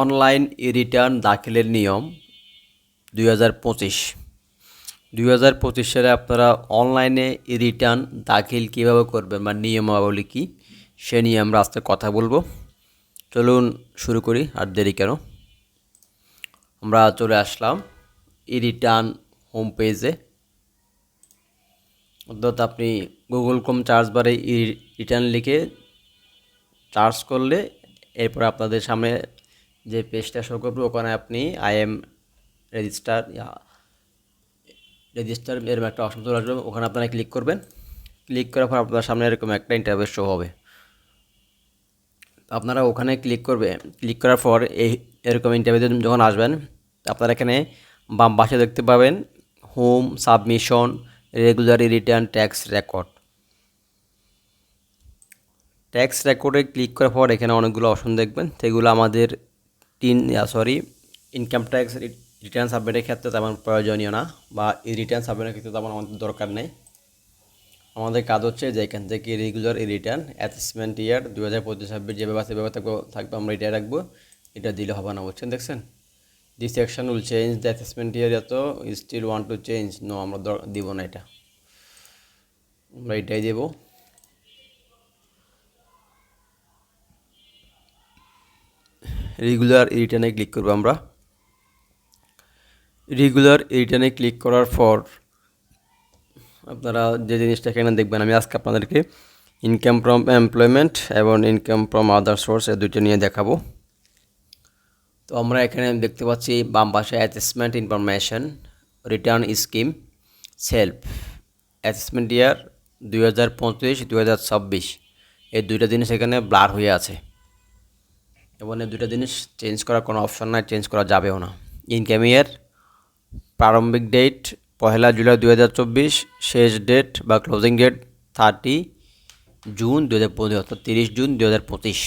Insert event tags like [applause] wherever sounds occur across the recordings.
Online return দাখিলের নিয়ম দুই হাজার পঁচিশ। দুই হাজার পঁচিশ সালে আপনারা অনলাইনে রিটার্ন দাখিল কীভাবে করবেন বা নিয়মাবলী কী, সে নিয়ে আমরা আজকে কথা বলব। চলুন শুরু করি, আর দেরি কেন? আমরা চলে আসলাম ই রিটার্ন হোম পেজে। অর্থাৎ আপনি গুগল কম চার্জ বারে ই রিটার্ন লিখে চার্জ করলে এরপর আপনাদের সামনে যে পেজটা শো করবে, ওখানে আপনি আই এম রেজিস্টার রেজিস্টার এরকম একটা অপশন চলে আসবে। ওখানে আপনারা ক্লিক করবেন। ক্লিক করার পর আপনার সামনে এরকম একটা ইন্টারভিউ শো হবে। আপনারা ওখানে ক্লিক করবে। ক্লিক করার পর এই এরকম ইন্টারভিউতে যখন আসবেন, আপনারা এখানে বাম পাশে দেখতে পাবেন home submission regularly return tax record tax রেকর্ডে ক্লিক করার পর এখানে অনেকগুলো অপশন দেখবেন। সেগুলো আমাদের তিন সরি ইনকাম ট্যাক্স রিটার্ন সাবমিটের ক্ষেত্রে তেমন প্রয়োজনীয় না, বা এই রিটার্ন সাবমিটের ক্ষেত্রে তেমন আমাদের দরকার নেই। আমাদের কাজ হচ্ছে যে এখান থেকে রেগুলার এই রিটার্ন অ্যাসেসমেন্ট ইয়ার দু হাজার পঁচিশ, ছাব্বিশ যেভাবে আছে, সেভাবে থাকব, থাকবে, আমরা এটাই রাখব। এটা দিলে হবে না, বুঝছেন, দেখছেন? This section will change the assessment year এত still want to change no আমরা দিব না এটা। আমরা এটাই দেবো। রেগুলার রিটার্নে ক্লিক করব আমরা। রেগুলার রিটার্নে ক্লিক করার পর আপনারা যে জিনিসটা এখানে দেখবেন, আমি আজকে আপনাদেরকে ইনকাম ফ্রম এমপ্লয়মেন্ট এবং ইনকাম ফ্রম আদার সোর্স এ দুটো নিয়ে দেখাবো। তো আমরা এখানে দেখতে পাচ্ছি বাম পাশে assessment information return scheme self assessment year দুই হাজার পঁচিশ, দুই হাজার ছাব্বিশ। এই দুইটা জিনিস এখানে ব্লার হয়ে আছে। এবং এই দুটো জিনিস চেঞ্জ করার কোনো অপশন নাই চেঞ্জ করা যাবেও না। ইনকাম ইয়ার প্রারম্ভিক ডেট পহেলা জুলাই দু হাজার চব্বিশ, শেষ ডেট বা ক্লোজিং ডেট থার্টি জুন দু হাজার পঁচিশ অর্থাৎ তিরিশ জুন দু হাজার পঁচিশ।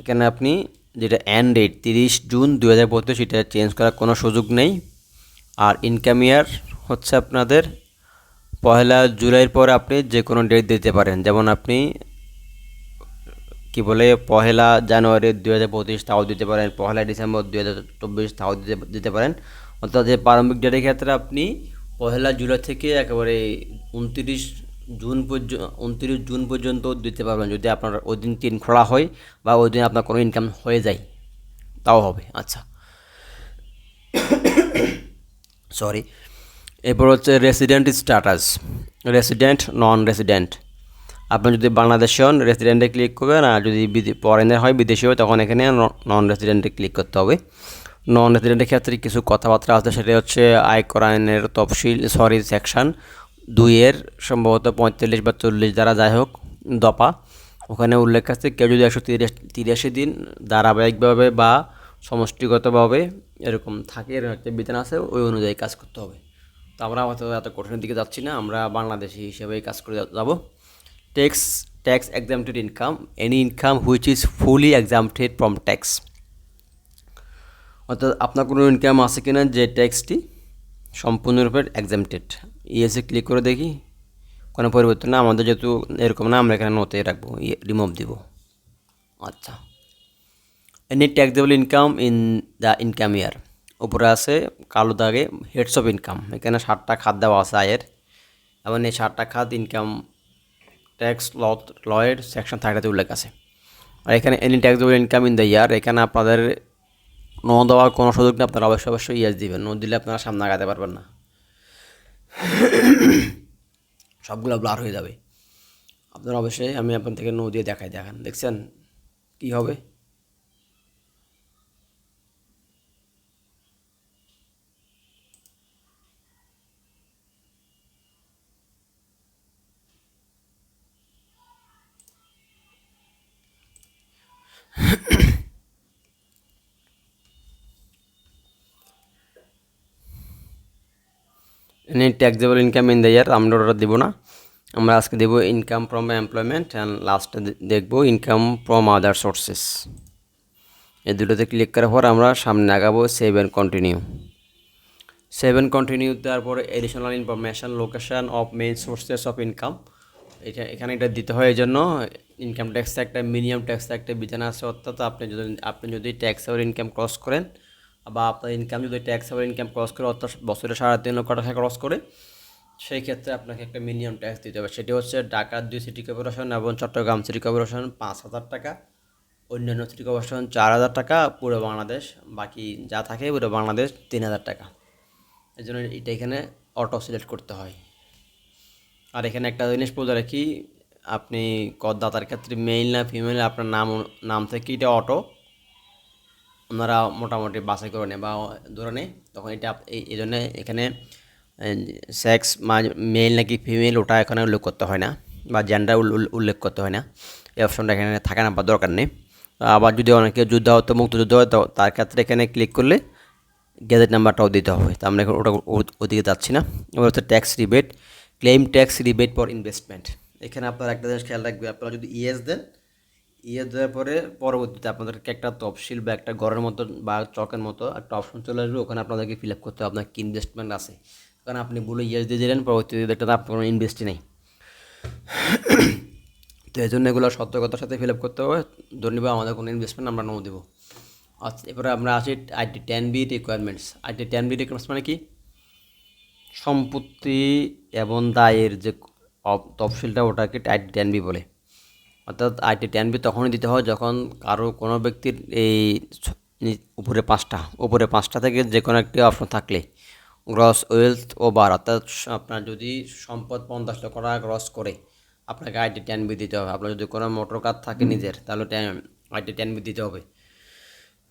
এখানে আপনি যেটা অ্যান্ড ডেট তিরিশ জুন দু হাজার পঁচিশ, এটা চেঞ্জ করার কোনো সুযোগ নেই। আর ইনকাম ইয়ার হচ্ছে আপনাদের পহেলা জুলাইয়ের পরে আপনি যে কোনো ডেট দিতে পারেন। যেমন আপনি কি বলে, পহেলা জানুয়ারি দুই হাজার পঁচিশ, তাও দিতে পারেন। পহেলা ডিসেম্বর দুই হাজার চব্বিশ, তাও দিতে দিতে পারেন। অর্থাৎ যে প্রারম্ভিক ডেটের ক্ষেত্রে আপনি পহেলা জুলাই থেকে একেবারে উনত্রিশ জুন পর্যন্ত উনত্রিশ জুন পর্যন্ত দিতে পারবেন, যদি আপনার ওই দিন তিন খোলা হয় বা ওই দিন আপনার কোনো ইনকাম হয়ে যায়। তাও হবে আচ্ছা। [coughs] সরি এরপর হচ্ছে resident status resident non resident আপনি যদি বাংলাদেশে হন রেসিডেন্টে ক্লিক করবেন, আর যদি ফরেনের হয় বিদেশি হয় তখন এখানে নন রেসিডেন্টে ক্লিক করতে হবে। নন রেসিডেন্টের ক্ষেত্রে কিছু কথাবার্তা আছে, সেটা হচ্ছে আয়কর আইনের তফসিল সরি সেকশন দুইয়ের সম্ভবত পঁয়তাল্লিশ বা চল্লিশ দ্বারা যাই হোক দপা ওখানে উল্লেখ আছে, কেউ যদি একশো তিরিশ, তিরাশি দিন ধারাবাহিকভাবে বা সমষ্টিগতভাবে এরকম থাকে, এরকম একটা বিধান আছে, ওই অনুযায়ী কাজ করতে হবে। তো আমরা এত কঠিনের দিকে যাচ্ছি না, আমরা বাংলাদেশি হিসেবেই কাজ করে যাব। Tax tax exempted income any income which is fully exempted from tax অর্থাৎ আপনার কোনো ইনকাম আছে কি না যে ট্যাক্সটি সম্পূর্ণরূপে এক্সামটেড ইএসএ ক্লিক করে দেখি। কোনো পরিবর্তন না, আমাদের যেহেতু এরকম না, আমরা এখানে নোতে রাখব রিমুভ দিব। আচ্ছা। Any taxable income in the income year উপরে আছে কালো দাগে হেডস অফ ইনকাম এখানে ষাটটা খাত দেওয়া আছে আয়ের। এবং এই ষাটটা খাত ইনকাম ট্যাক্স ল লয়ের সেকশন থার্টিতে উল্লেখ আছে। আর এখানে any taxable income in the year এখানে আপনাদের ন দেওয়ার কোনো সুযোগ নেই, আপনারা অবশ্যই অবশ্যই ইয়াস দিবেন। ন দিলে আপনারা সামনে আগাতে পারবেন না। সবগুলো ব্লার হয়ে যাবে। আপনারা অবশ্যই আমি আপনার থেকে নো দিয়ে দেখাই, দেখান। দেখছেন? কী হবে? Any taxable income in the year আমরা ওটা দেবো না আমরা আজকে দেবো ইনকাম ফ্রম এমপ্লয়মেন্ট অ্যান্ড লাস্টে দেখব ইনকাম ফ্রম আদার সোর্সেস এই দুটোতে ক্লিক করার পর আমরা সামনে আগাবো save and continue save and continue দেওয়ার পরে additional information location of main sources of income এটা, এখানে এটা দিতে হয় এই জন্য ইনকাম ট্যাক্স একটা মিনিমাম ট্যাক্স একটা বিধান আছে, অর্থাৎ আপনি যদি আপনি যদি ট্যাক্স ওর ইনকাম ক্রস করেন, বা আপনার ইনকাম যদি ট্যাক্স ওর ইনকাম ক্রস করে, অর্থাৎ বছরে সাড়ে তিন লক্ষ টাকা ক্রস করে, সেই ক্ষেত্রে আপনাকে একটা মিনিমাম ট্যাক্স দিতে হবে। সেটি হচ্ছে ঢাকার দুই সিটি কর্পোরেশন এবং চট্টগ্রাম সিটি কর্পোরেশন পাঁচ হাজার টাকা, অন্যান্য সিটি কর্পোরেশন চার হাজার টাকা, পুরো বাংলাদেশ, বাকি যা থাকে পুরো বাংলাদেশ তিন হাজার টাকা। এই জন্য এটা এখানে অটো সিলেক্ট করতে হয়। আর এখানে একটা জিনিস বলে রাখি আপনি করদাতার ক্ষেত্রে মেইল না ফিমেল আপনার নাম নাম থেকে এটা অটো ওনারা মোটামুটি বাছাই করে নেয় বা ধরে নেয়। তখন এটা এই জন্য এখানে সেক্স মেল নাকি ফিমেল ওটা এখানে উল্লেখ করতে হয় না বা জেন্ডার উল্লেখ করতে হয় না। এই অপশনটা এখানে থাকে না বা দরকার নেই। আবার যদি অনেকে যুদ্ধ হতো মুক্ত মুক্তিযুদ্ধ হতো তার ক্ষেত্রে এখানে ক্লিক করলে গ্যাজেট নাম্বারটাও দিতে হবে। তা আমরা ওটা ওদিকে যাচ্ছি না। এবার হচ্ছে tax rebate claim tax rebate for investment এখানে আপনার একটা জিনিস খেয়াল রাখবে, আপনারা যদি ইএস দেন ইএস দেওয়ার পরে পরবর্তীতে আপনাদেরকে একটা তফসিল বা একটা ঘরের মতো বা চকের মতো একটা অপশন চলে আসবে, ওখানে আপনাদেরকে ফিল আপ করতে হবে, আপনার কি ইনভেস্টমেন্ট আছে। কারণ আপনি বলে ইএস দিয়ে দিলেন, পরবর্তীতে দেখতে আপনার কোনো ইনভেস্টই নেই। তো এই জন্য এগুলো সতর্কতার সাথে ফিল আপ করতে হবে, ধন্যবাদ, আমাদের কোনো ইনভেস্টমেন্ট আমরা নো দেবো। আচ্ছা এরপরে আমরা আসি IT ten B requirements IT ten B requirements মানে কি? সম্পত্তি এবং দায়ের যে তফসিলটা ওটাকে আইটি টেন বি বলে। অর্থাৎ আই আইটি টেন বি তখনই দিতে হয় যখন কারও কোনো ব্যক্তির এই উপরে পাঁচটা উপরে পাঁচটা থেকে যে কোনো একটি অপশন থাকলে। গ্রস ওয়েলথ ওভার অর্থাৎ আপনার যদি সম্পদ পঞ্চাশ লক্ষ টাকা গ্রস করে আপনাকে আইটি টেন বি দিতে হবে। আপনার যদি কোনো মোটর কার থাকে নিজের তাহলে আইটি টেন বি দিতে হবে।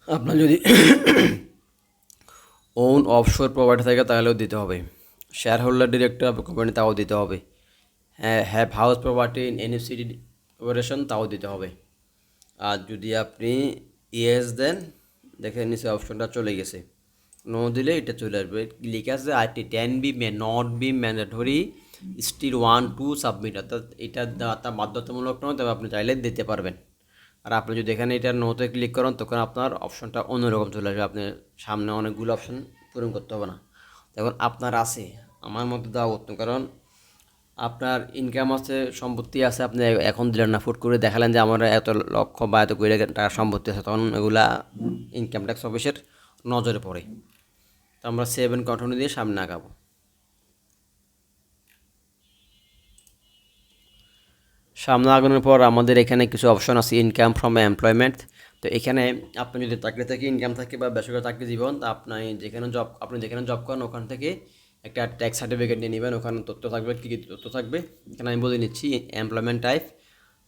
আপনার যদি ওন অফশোর প্রোভাইডার থাকে তাহলেও দিতে হবে। শেয়ার হোল্ডার ডিরেক্টর কোম্পানি তাও দিতে হবে। Have house property in any city corporation তাও দিতে হবে। আর যদি আপনি ইয়েস দেন দেখেন নিচে অপশনটা চলে গেছে। নো দিলে এটা চলে আসবে। লিখে আছে IT ten B may not be mandatory still want to submit অর্থাৎ এটা দেওয়াটা বাধ্যতামূলক নয়, তবে আপনি চাইলে দিতে পারবেন। আর আপনি যদি এখানে এটা নোতে ক্লিক করেন, তখন আপনার অপশনটা অন্যরকম চলে আসবে। আপনার সামনে অনেকগুলো অপশন পূরণ করতে হবে না। এখন আপনার আছে। আমার মধ্যে দেওয়া উত্তম। কারণ আপনার ইনকাম আছে, সম্পত্তি আছে, আপনি এখন দিলেন না ফুট করে দেখালেন যে আমার এত লক্ষ বা এত কোটি টাকার সম্পত্তি আছে, তখন এগুলা ইনকাম ট্যাক্স অফিসের নজরে পড়ে। তো আমরা সেভেন কন্টিনিউ দিয়ে সামনে আগাবো। সামনে আগানোর পর আমাদের এখানে কিছু অপশন আছে ইনকাম ফ্রম এমপ্লয়মেন্ট তো এখানে আপনি যদি চাকরি থেকে ইনকাম থাকে বা বেসরকারি চাকরি জীবন তা আপনি যেখানে জব আপনি যেখানে জব করেন, ওখান থেকে একটা ট্যাক্স সার্টিফিকেট নিয়ে নেবেন, ওখানে তথ্য থাকবে, কী কী তথ্য থাকবে, এখানে আমি বলে নিচ্ছি এমপ্লয়মেন্ট টাইপ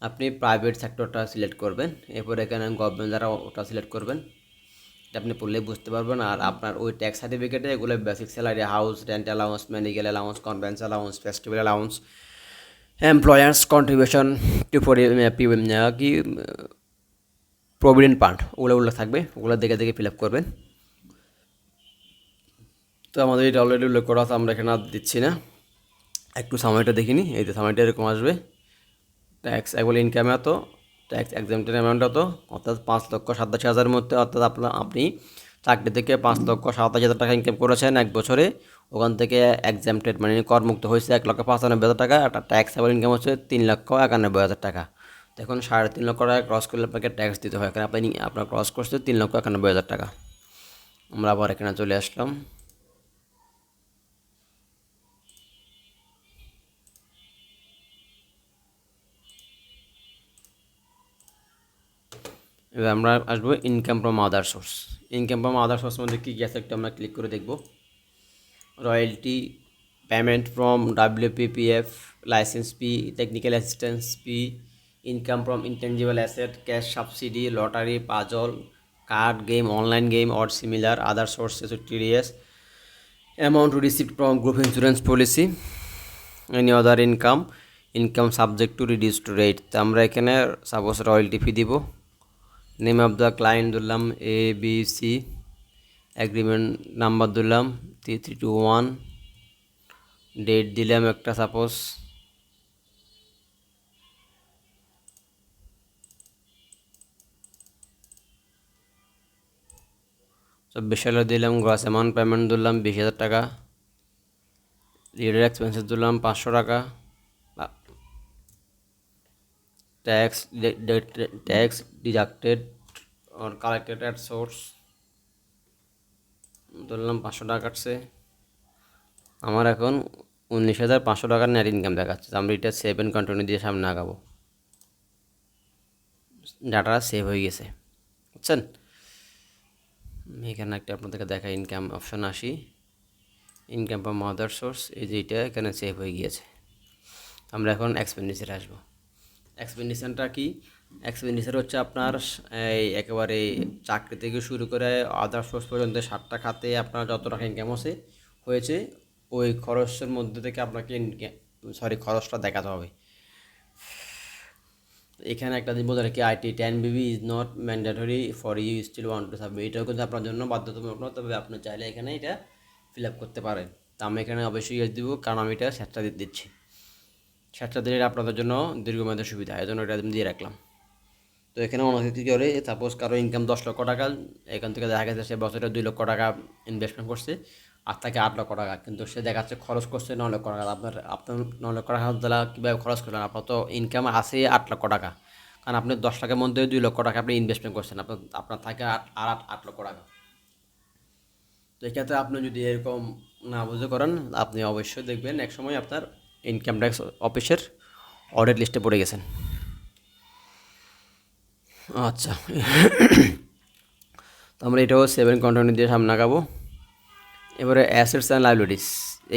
আপনি প্রাইভেট সেক্টরটা সিলেক্ট করবেন, এরপর এখানে গভর্নমেন্ট দ্বারা ওটা সিলেক্ট করবেন, এটা আপনি পড়লে বুঝতে পারবেন, আর আপনার ওই ট্যাক্স সার্টিফিকেটে এগুলো basic salary house rent allowance medical allowance conveyance allowance festival allowance employer's contribution to কি প্রভিডেন্ট ফান্ড ওগুলো ওগুলো থাকবে, ওগুলো দেখে দেখে ফিল আপ করবেন। তো আমাদের এটা অলরেডি উল্লেখ করা আছে, আমরা এখানে আর দিচ্ছি না। একটু সময়টা দেখিনি এই যে সময়টা এরকম আসবে। ট্যাক্স একবার ইনকামে এত ট্যাক্স এক্সামটের অ্যামাউন্ট এত অর্থাৎ পাঁচ লক্ষ সাতাশি হাজারের মধ্যে অর্থাৎ আপনার, আপনি চাকরি থেকে পাঁচ লক্ষ সাতাশি হাজার টাকা ইনকাম করেছেন এক বছরে। ওখান থেকে এক্সামটেড মানে করমুক্ত হয়েছে এক লক্ষ পাঁচানব্বই হাজার টাকা একটা ট্যাক্স এবার ইনকাম হচ্ছে তিন লক্ষ একানব্বই হাজার টাকা। দেখুন সাড়ে তিন লক্ষ টাকা ক্রস করলে আপনাকে ট্যাক্স দিতে হয়। কারণ আপনি, আপনার ক্রস করছে তিন লক্ষ একানব্বই হাজার টাকা। আমরা আবার এখানে চলে আসলাম। এবার আমরা আসব income from other source income from other source মধ্যে কী আছে একটু আমরা ক্লিক করে দেখব। Royalty payment from WPPF licence fee technical assistance fee income from intangible asset cash subsidy lottery puzzle card game online game or similar other sources TDS amount received from group insurance policy any other income income subject to reduce to rate তো আমরা এখানে suppose royalty ফি দিব। Name of the client দিলাম A B C agreement number দিলাম three three two one date দিলাম একটা suppose চব্বিশ সালে দিলাম গ্রস অ্যামাউন্ট পেমেন্ট দিলাম বিশ হাজার টাকা। লিডার এক্সপেন্সেস দিলাম পাঁচশো টাকা। Tax tax deducted or collected at source ধরলাম পাঁচশো টাকা কাটছে। আমার এখন উনিশ হাজার পাঁচশো টাকার নেট ইনকাম দেখাচ্ছে। আমরা এটা সেভ অ্যান্ড কন্টিনিউ দিয়ে সামনে আগাবো। ডাটাটা সেভ হয়ে গেছে। বুঝছেন? এখানে একটা আপনাদেরকে দেখা ইনকাম অপশন আসি। ইনকাম ফ্রম মাদার সোর্স এই যে এটা এখানে সেভ হয়ে গিয়েছে। আমরা এখন এক্সপেন্ডিচারে আসব। এক্সপেন্ডিচারটা কি? এক্সপেন্ডিচার হচ্ছে আপনার, এই একেবারে চাকরি থেকে শুরু করে আদার সোর্স পর্যন্ত সাতটা খাতে আপনার যত টাকা ইনকাম হচ্ছে হয়েছে, ওই খরচের মধ্যে থেকে আপনাকে সরি খরচটা দেখাতে হবে। এখানে একটা জিনিস বলতে কি IT ten B B is not mandatory for you still want to submit এটাও কিন্তু আপনার জন্য বাধ্যতামূলক নয়, তবে আপনি চাইলে এখানে এটা ফিল আপ করতে পারেন। তো আমি এখানে অবশ্যই দিব, কারণ আমি এটা স্যাটটা দিচ্ছি। দিলে আপনাদের জন্য দীর্ঘমেয়াদের সুবিধা এই জন্য এটা দিয়ে রাখলাম। তো এখানে অনেক করে সাপোজ কারও ইনকাম দশ লক্ষ টাকা, এখান থেকে দেখা গেছে সে বছরে দুই লক্ষ টাকা ইনভেস্টমেন্ট করছে, আর তাকে আট লক্ষ টাকা, কিন্তু সে দেখাচ্ছে খরচ করছে ন লক্ষ টাকা। আপনার আপনার ন লক্ষ টাকা দ্বারা কীভাবে খরচ করলেন? আপনার তো ইনকাম আছে আট লক্ষ টাকা, কারণ আপনি দশ টাকার মধ্যে দুই লক্ষ টাকা আপনি ইনভেস্টমেন্ট করছেন, আপনার আপনার থাকে আট, আর আট আট লক্ষ টাকা। তো এক্ষেত্রে আপনি যদি এরকম না বুঝে করেন, আপনি অবশ্যই দেখবেন এক সময় আপনার ইনকাম ট্যাক্স অফিসের অডিট লিস্টে পড়ে গেছেন। আচ্ছা। তো আমরা এটাও সেভেন কন্টিনিউ দিয়ে সামনে আগাবো। এবারে অ্যাসেটস অ্যান্ড লাইব্রেরিজ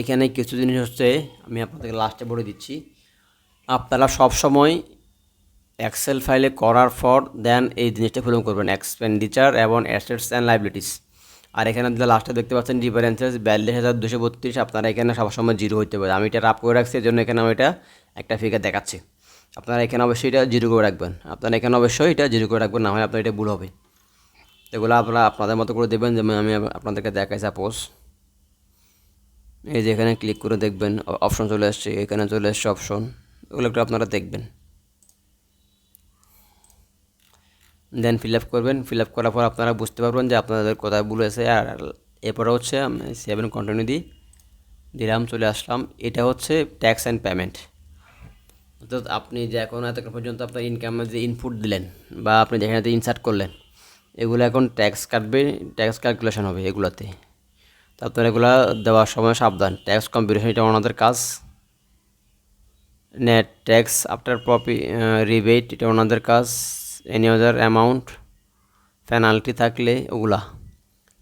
এখানে কিছু জিনিস হচ্ছে, আমি আপনাদেরকে লাস্টে বলে দিচ্ছি। আপনারা সবসময় এক্সেল ফাইলে করার পর দেন এই জিনিসটা ফিল করবেন। এক্সপেন্ডিচার এবং অ্যাসেটস অ্যান্ড লাইব্রেরিজ আর এখানে লাস্টে দেখতে পাচ্ছেন ডিফারেন্সেস বিয়াল্লিশ হাজার দুশো বত্রিশ, আপনারা এখানে সবসময় জিরো হইতে পারে। আমি এটা রাপ করে রাখছি এর জন্য এখানে আমি এটা একটা ফিগার দেখাচ্ছি। আপনারা এখানে অবশ্যই এটা জিরো করে রাখবেন। আপনারা এখানে অবশ্যই এটা জিরো করে রাখবেন, না হয় আপনার এটা ভুল হবে। এগুলো আপনারা আপনাদের মতো করে দেবেন, যেমন আমি আপনাদেরকে দেখাই সাপোজ এই যে এখানে ক্লিক করে দেখবেন অপশন চলে আসছে, এখানে চলে আসছে অপশন ওগুলো একটু আপনারা দেখবেন। দেন ফিল আপ করবেন ফিল আপ করার পর আপনারা বুঝতে পারবেন যে আপনাদের কোথায় ভুল হয়েছে। আর এরপরে হচ্ছে আমি সেভেন কন্টিনিউ দিই দিলাম, চলে আসলাম। এটা হচ্ছে ট্যাক্স অ্যান্ড পেমেন্ট অর্থাৎ আপনি যে এখন এত পর্যন্ত আপনার ইনকামের যে ইনপুট দিলেন বা আপনি যেখানে ইনসার্ট করলেন, এগুলো এখন ট্যাক্স কাটবে ট্যাক্স ক্যালকুলেশন হবে এগুলোতে। তো আপনার এগুলো দেওয়ার সময় সাবধান। ট্যাক্স কম্পিটিশন এটা ওনাদের কাজ। Net tax after profit rebate এটা ওনাদের কাজ। এনি আদার অ্যামাউন্ট পেনাল্টি থাকলে ওগুলা।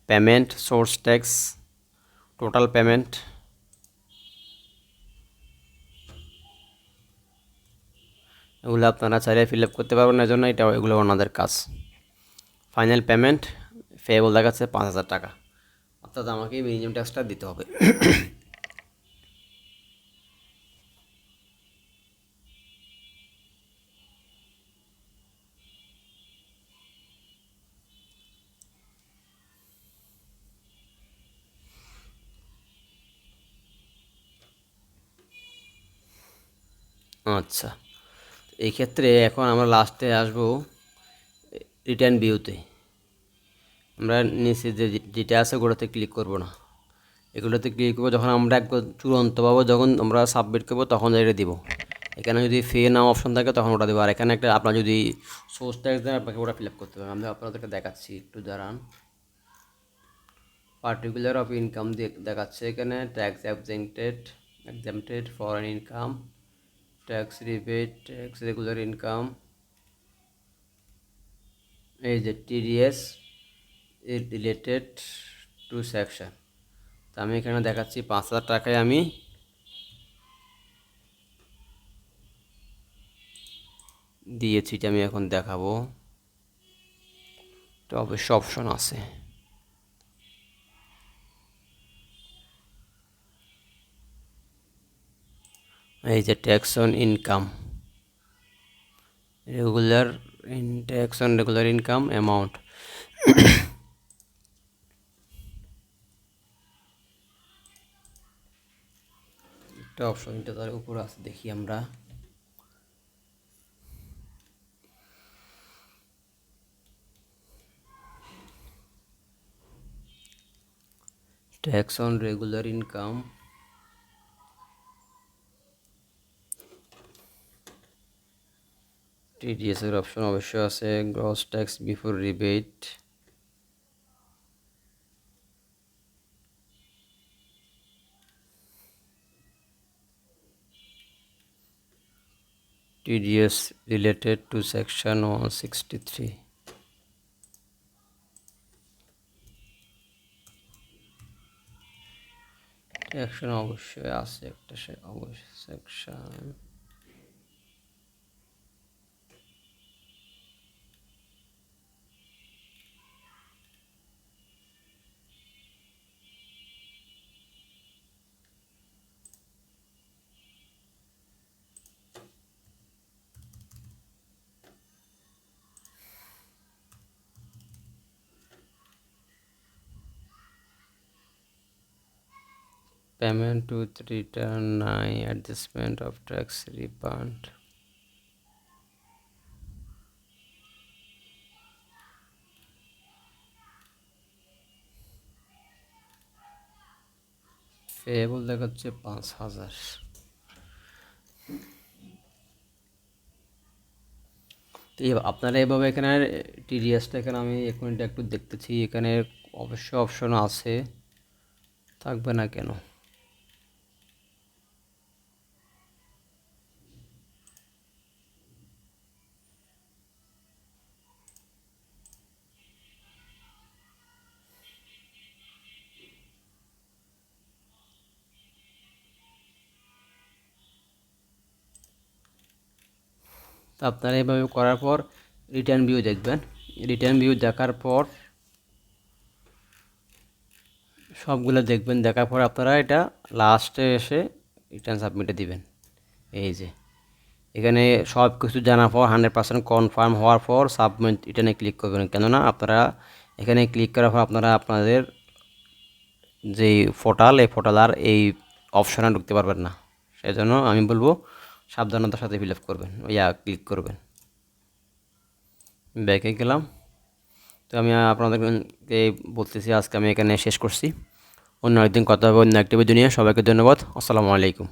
Payment source tax total payment এগুলো আপনারা চাইলে ফিল আপ করতে পারবেন এর জন্য এটা, এগুলো ওনাদের কাজ। ফাইনাল পেমেন্ট ফেবল দেখাচ্ছে পাঁচ হাজার টাকা। অর্থাৎ আমাকে মিনিমাম ট্যাক্সটা দিতে হবে। আচ্ছা। এই ক্ষেত্রে এখন আমরা লাস্টে আসব রিটার্ন ভিউতে আমরা নিচে যে যেটা আছে ওগুলোতে ক্লিক করব না। এগুলোতে ক্লিক করব, যখন আমরা একবার চূড়ান্ত পাবো, যখন আমরা সাবমিট করব, তখন এটা দিব। এখানে যদি ফে নাও অপশন থাকে, তখন ওটা দেবো। আর এখানে একটা আপনার যদি সোর্স ট্যাক্স দেন, আপনাকে ওটা ফিল আপ করতে হবে। আমি আপনাদেরকে দেখাচ্ছি একটু, দাঁড়ান। পার্টিকুলার অফ ইনকাম দেখাচ্ছে এখানে tax exempted exempted foreign income tax rebate tax regular income এই যে TDS is related to section তো আমি এখানে দেখাচ্ছি, পাঁচ হাজার টাকায় আমি দিয়েছি আমি এখন দেখাবো। তো অবশ্য অপশন আছে। এই যে tax on income regular in tax on regular income amount একটা অপশন এটা তার উপর আছে, দেখি আমরা। Tax on regular income TDS এর অপশন অবশ্যই আছে gross tax before rebate TDS related to section 163 section অবশ্যই আছে, একটা সে অবশ্যই section payment to return 9 adjustment of tax refund. Payable দেখাচ্ছে পাঁচ হাজার। তো আপনারা এভাবে এখানে টিডিএসটা এখানে আমি এখন এটা একটু দেখতেছি। এখানে অবশ্য অপশন আছে। থাকবে না কেন? তো আপনারা এভাবে করার পর রিটার্ন ভিউ দেখবেন। রিটার্ন ভিউ দেখার পর সবগুলো দেখবেন। দেখার পর আপনারা এটা লাস্টে এসে রিটার্ন সাবমিটে দিবেন। এই যে, এখানে সব কিছু জানার পর হান্ড্রেড পার্সেন্ট কনফার্ম হওয়ার পর সাবমিট রিটার্নে ক্লিক করবেন। কেননা আপনারা এখানে ক্লিক করার পর আপনারা আপনাদের যেই পোর্টাল এই পোর্টাল আর এই অপশানে ঢুকতে পারবেন না। সেই জন্য আমি বলব সাবধানতার সাথে ফিল আপ করবেন, ইয়া ক্লিক করবেন। ব্যাকে গেলাম। তো আমি আপনাদেরকে বলতেছি, আজকে আমি এখানে শেষ করছি। অন্য একদিন কথা হবে, অন্য একটি নিয়ে। সবাইকে ধন্যবাদ। আসসালামু আলাইকুম।